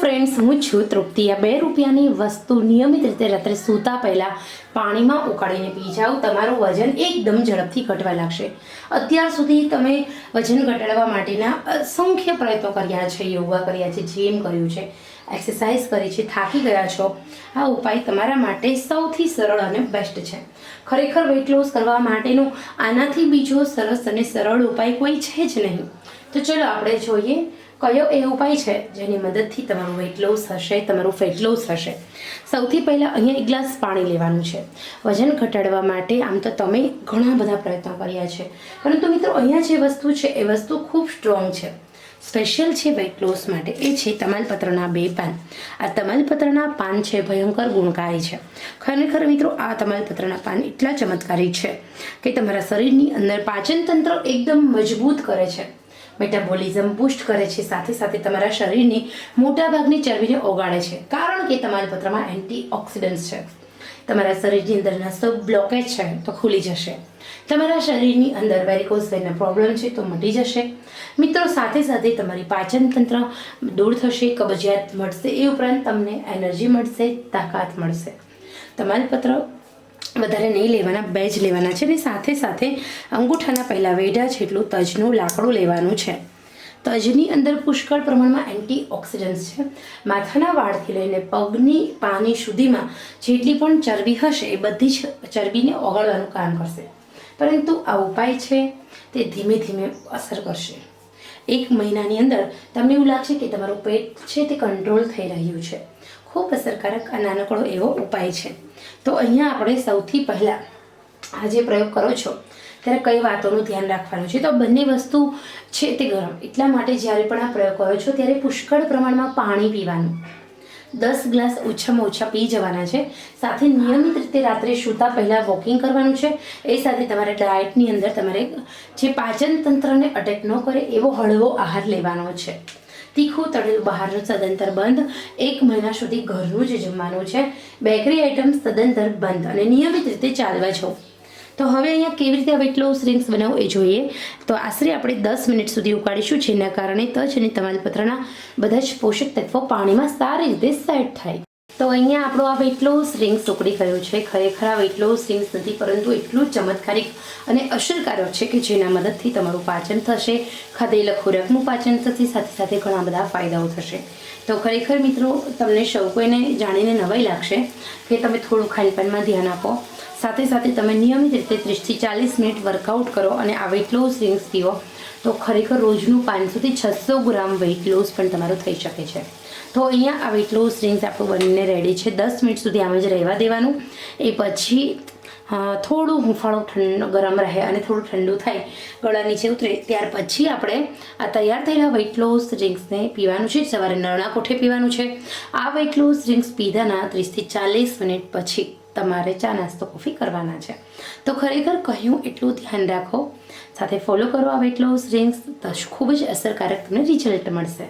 Friends હું છું તૃપ્તિ. આ બે રૂપિયાની વસ્તુ નિયમિત રીતે રાત્રે સૂતા પહેલાં પાણીમાં ઉકાળીને પી જાઓ. તમારું વજન એકદમ ઝડપથી ઘટવા લાગશે. અત્યાર સુધી તમે વજન ઘટાડવા માટેના અસંખ્ય પ્રયત્નો કર્યા છે, યોગા કર્યા છે જીમ કર્યું છે. એક્સરસાઇઝ કરી છે, થાકી ગયા છો. આ ઉપાય તમારા માટે સૌથી સરળ અને બેસ્ટ છે. ખરેખર વેઇટ લોસ કરવા માટેનો આનાથી બીજો સરસ અને સરળ ઉપાય કોઈ છે જ નહીં. તો ચલો આપણે જોઈએ, કયો એ ઉપાય છે જેની મદદથી તમારું વેઇટ લોસ હશે, તમારું ફેટ લોસ હશે. સૌથી પહેલાં અહીંયા એક ગ્લાસ પાણી લેવાનું છે. વજન ઘટાડવા માટે આમ તો તમે ઘણા બધા પ્રયત્નો કર્યા છે. પરંતુ મિત્રો, અહીંયા જે વસ્તુ છે, એ વસ્તુ ખૂબ સ્ટ્રોંગ છે. સ્પેશિયલ છે વેઇટ લોસ માટે. એ છે તમાલપત્રના બે પાન. આ તમાલપત્રના પાન છે ભયંકર ગુણકારી છે. ખરેખર મિત્રો, આ તમાલપત્રના પાન એટલા ચમત્કારી છે કે તમારા શરીરની અંદર પાચન તંત્ર એકદમ મજબૂત કરે છે. મેટાબોલિઝમ બુસ્ટ કરે છે. સાથે સાથે તમારા શરીરની મોટાભાગની ચરબીને ઓગાળે છે. કારણ કે તમાલપત્રમાં એન્ટી ઓક્સિડન્ટ્સ છે. તમારા શરીરની અંદરના સબ બ્લોકેજ છે તો ખુલી જશે. તમારા શરીરની અંદર વેરિકોઝ વેનનો પ્રોબ્લેમ છે તો મટી જશે. મિત્રો, સાથે સાથે તમારી પાચન તંત્ર દૂર થશે, કબજિયાત મળશે એ ઉપરાંત તમને એનર્જી મળશે, તાકાત મળશે. તમાલપત્ર વધારે નહીં લેવાના બે જ લેવાના છે અને સાથે સાથે અંગૂઠાના પહેલાં વેઢા જેટલું તજનું લાકડું લેવાનું છે. તજની અંદર પુષ્કળ પ્રમાણમાં એન્ટી ઓક્સિડન્ટ્સ છે. માથાના વાળથી લઈને પગની પાની સુધીમાં જેટલી પણ ચરબી હશે એ બધી જ ચરબીને ઓગળવાનું કામ કરશે. પરંતુ આ ઉપાય છે તે ધીમે ધીમે અસર કરશે. એક મહિનાની અંદર તમને એવું લાગશે કે તમારું પેટ છે તે કંટ્રોલ થઈ રહ્યું છે. ખૂબ અસરકારક આ નાનકડો એવો ઉપાય છે. તો અહીંયા આપણે સૌથી પહેલાં આ જે પ્રયોગ કરો છો ત્યારે કઈ વાતોનું ધ્યાન રાખવાનું છે? તો બંને વસ્તુ છે તે ગરમ. એટલા માટે જ્યારે પણ આ પ્રયોગ કરો છો, ત્યારે પુષ્કળ પ્રમાણમાં પાણી પીવાનું. દસ ગ્લાસ ઓછામાં ઓછા પી જવાના છે. સાથે નિયમિત રીતે રાત્રે સૂતા પહેલાં વોકિંગ કરવાનું છે. એ સાથે તમારે ડાયટની અંદર તમારે જે પાચન તંત્રને અટેક ન કરે એવો હળવો આહાર લેવાનો છે. તીખું તળેલું બહારનું સદંતર બંધ. એક મહિના સુધી ઘરનું જ જમવાનું છે. બેકરી આઇટમ્સ સદંતર બંધ અને નિયમિત રીતે ચાલવા છો તો હવે અહીંયા કેવી રીતે વેટ લોસ રિંગ્સ બનાવવું એ જોઈએ. તો આશરે આપણે દસ મિનિટ સુધી ઉકાળીશું, જેના કારણે તજ અને તમાલપત્રના બધા જ પોષક તત્વો પાણીમાં સારી રીતે સેટ થાય. તો અહીંયા આપણો આ વેટ લોસ રિંગ્સ ઉકળી ગયો છે. ખરેખર આ વેટ લોસ રિંગ્સ નથી, પરંતુ એટલું ચમત્કારિક અને અસરકારક છે કે જેના મદદથી તમારું પાચન થશે, ખાધેલા ખોરાકનું પાચન થશે, સાથે સાથે ઘણા બધા ફાયદાઓ થશે. તો ખરેખર મિત્રો, તમને સૌ કોઈને જાણીને નવાઈ લાગશે કે તમે થોડું ખાનપાનમાં ધ્યાન આપો. સાથે સાથે તમે નિયમિત રીતે ત્રીસથી ચાલીસ મિનિટ વર્કઆઉટ કરો અને આ વેઇટ લોસ ડ્રિંક્સ પીવો તો ખરેખર રોજનું પાંચસોથી છસો ગ્રામ વેઇટ લોસ પણ તમારું થઈ શકે છે. તો અહીંયા આ વેઇટ લોસ રિંગ્સ આપણું બનીને રેડી છે. દસ મિનિટ સુધી આમ જ રહેવા દેવાનું. એ પછી થોડું હુંફાળું ઠંડ, ગરમ રહે અને થોડું ઠંડુ થાય, ગળા નીચે ઉતરે, ત્યાર પછી આપણે આ તૈયાર થયેલા વેઇટ લોસ ડ્રિંક્સને પીવાનું છે. સવારે નરણા કોઠે પીવાનું છે. આ વેઇટ લોસ ડ્રિંક્સ પીધાના ત્રીસથી ચાલીસ મિનિટ પછી. તમારે ચા નાસ્તો કોફી કરવાના છે. તો ખરેખર કહ્યું એટલું ધ્યાન રાખો. સાથે ફોલો કરો આ વેટ લોસ ડ્રિંક્સ ખૂબ જ અસરકારક તમને રિઝલ્ટ મળશે.